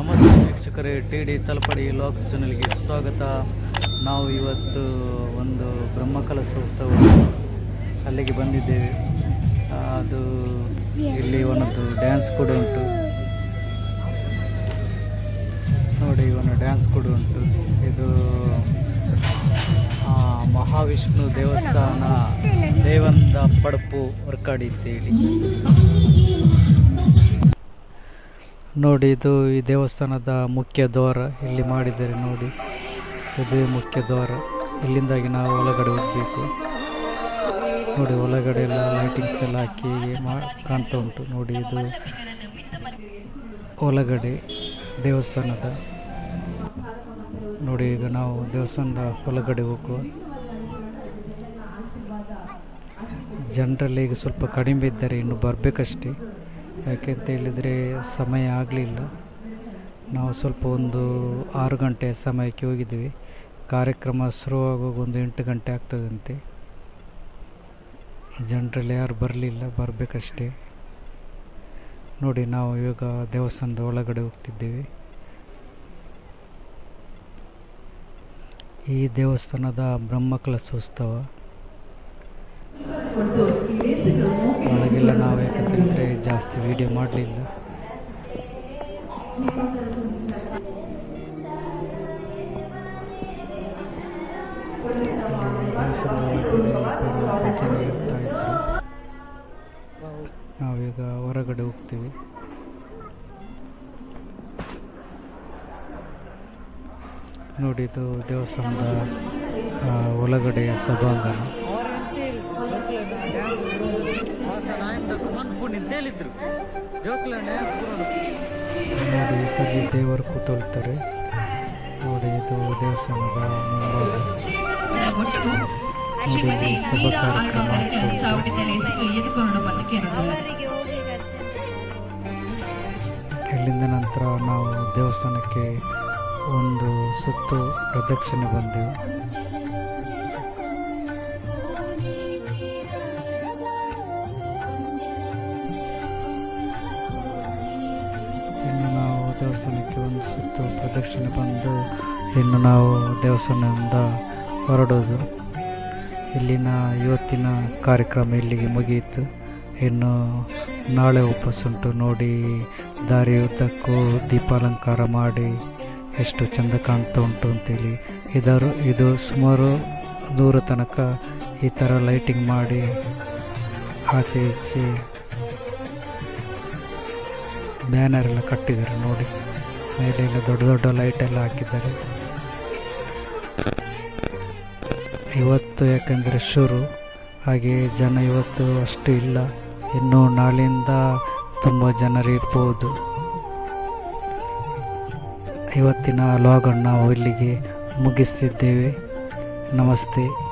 ನಮಸ್ತೆ ವೀಕ್ಷಕರೇ, T D ತಲಪಡಿ Lok ಚಾನಲ್ಗೆ ಸ್ವಾಗತ. ನಾವು ಇವತ್ತು ಒಂದು ಬ್ರಹ್ಮಕಲಶೋತ್ಸವ ಅಲ್ಲಿಗೆ ಬಂದಿದ್ದೇವೆ. ಅದು ಇಲ್ಲಿ ಒಂದು ಡ್ಯಾನ್ಸ್ ಕೂಡ ಉಂಟು. ನೋಡಿ, ಒಂದು ಡ್ಯಾನ್ಸ್ ಕೂಡ ಉಂಟು. ಇದು ಮಹಾವಿಷ್ಣು ದೇವಸ್ಥಾನ ದೇವಂದ ಪಡಪು ವರ್ಕಾಡಿ ಅಂತೇಳಿ ನೋಡಿ, ಇದು ಈ ದೇವಸ್ಥಾನದ ಮುಖ್ಯ ದ್ವಾರ. ಇಲ್ಲಿ ಮಾಡಿದ್ದಾರೆ ನೋಡಿ ಇದುವೇ ಮುಖ್ಯ ದ್ವಾರ. ಇಲ್ಲಿಂದಾಗಿ ನಾವು ಒಳಗಡೆ ಹೋಗಬೇಕು. ನೋಡಿ, ಒಳಗಡೆ ಎಲ್ಲ ಲೈಟಿಂಗ್ಸ್ ಎಲ್ಲ ಹಾಕಿ ಮಾ, ಕಾಣ್ತಾ ಉಂಟು. ನೋಡಿ, ಇದು ಒಳಗಡೆ ದೇವಸ್ಥಾನದ. ನೋಡಿ, ಈಗ ನಾವು ದೇವಸ್ಥಾನದ ಒಳಗಡೆ ಹೋಗುವ. ಜನರಲ್ಲಿ ಈಗ ಸ್ವಲ್ಪ ಕಡಿಮೆ ಇದ್ದಾರೆ, ಇನ್ನು ಬರಬೇಕಷ್ಟೇ. ಯಾಕೆಂತ ಹೇಳಿದರೆ ಸಮಯ ಆಗಲಿಲ್ಲ. ನಾವು ಸ್ವಲ್ಪ ಒಂದು ಆರು ಗಂಟೆ ಸಮಯಕ್ಕೆ ಹೋಗಿದ್ವಿ. ಕಾರ್ಯಕ್ರಮ ಶುರುವಾಗುವಾಗ ಒಂದು ಎಂಟು ಗಂಟೆ ಆಗ್ತದಂತೆ. ಜನರಲ್ಲಿ ಯಾರು ಬರಲಿಲ್ಲ, ಬರಬೇಕಷ್ಟೇ. ನೋಡಿ ನಾವು ಇವಾಗ ದೇವಸ್ಥಾನದ ಒಳಗಡೆ ಹೋಗ್ತಿದ್ದೇವೆ. ಈ ದೇವಸ್ಥಾನದ ಬ್ರಹ್ಮಕಲಸೋತ್ಸವ ಜಾಸ್ತಿ ವೀಡಿಯೋ ಮಾಡಲಿಲ್ಲ. ಭಜನೆ ನಾವೀಗ ಹೊರಗಡೆ ಹೋಗ್ತೀವಿ. ನೋಡಿ ಇದು ದೇವಸ್ಥಾನದ ಒಳಗಡೆಯ ಸಭಾಂಗಣ. ನೋಡಿ ಇದರಲ್ಲಿ ದೇವರು ಕೂತೊಳ್ತಾರೆ ನೋಡಿ, ಇದು ದೇವಸ್ಥಾನದ ನೋಡಿ. ಇಲ್ಲಿಂದ ನಂತರ ನಾವು ದೇವಸ್ಥಾನಕ್ಕೆ ಒಂದು ಸುತ್ತು ಪ್ರದಕ್ಷಿಣೆ ಬಂದೆವು. ದೇವಸ್ಥಾನಕ್ಕೆ ಒಂದು ಸುತ್ತು ಪ್ರದಕ್ಷಿಣೆ ಬಂದು ಇನ್ನು ನಾವು ದೇವಸ್ಥಾನದಿಂದ ಹೊರಡೋದು. ಇಲ್ಲಿನ ಇವತ್ತಿನ ಕಾರ್ಯಕ್ರಮ ಇಲ್ಲಿಗೆ ಮುಗಿಯಿತು. ಇನ್ನು ನಾಳೆ ಉಂಟು. ನೋಡಿ ದಾರಿಯುದ್ದಕ್ಕೂ ದೀಪಾಲಂಕಾರ ಮಾಡಿ ಎಷ್ಟು ಚಂದ ಕಾಣ್ತಾ ಉಂಟು ಅಂತೇಳಿ. ಇದರ, ಇದು ಸುಮಾರು ದೂರ ತನಕ ಈ ಥರ ಲೈಟಿಂಗ್ ಮಾಡಿ ಆಚೆ ಈಚೆ ಬ್ಯಾನರ್ ಎಲ್ಲ ಕಟ್ಟಿದ್ದಾರೆ ನೋಡಿ. ಮೇಲೆ ದೊಡ್ಡ ದೊಡ್ಡ ಲೈಟ್ ಎಲ್ಲ ಹಾಕಿದ್ದಾರೆ. ಇವತ್ತು ಯಾಕಂದರೆ ಶುರು, ಹಾಗೆ ಜನ ಇವತ್ತು ಅಷ್ಟು ಇಲ್ಲ. ಇನ್ನು ನಾಳೆಯಿಂದ ತುಂಬ ಜನರು ಇರ್ಬೋದು. ಇವತ್ತಿನ ಲಾಗನ್ನು ನಾವು ಇಲ್ಲಿಗೆ ಮುಗಿಸ್ತಿದ್ದೇವೆ. ನಮಸ್ತೆ.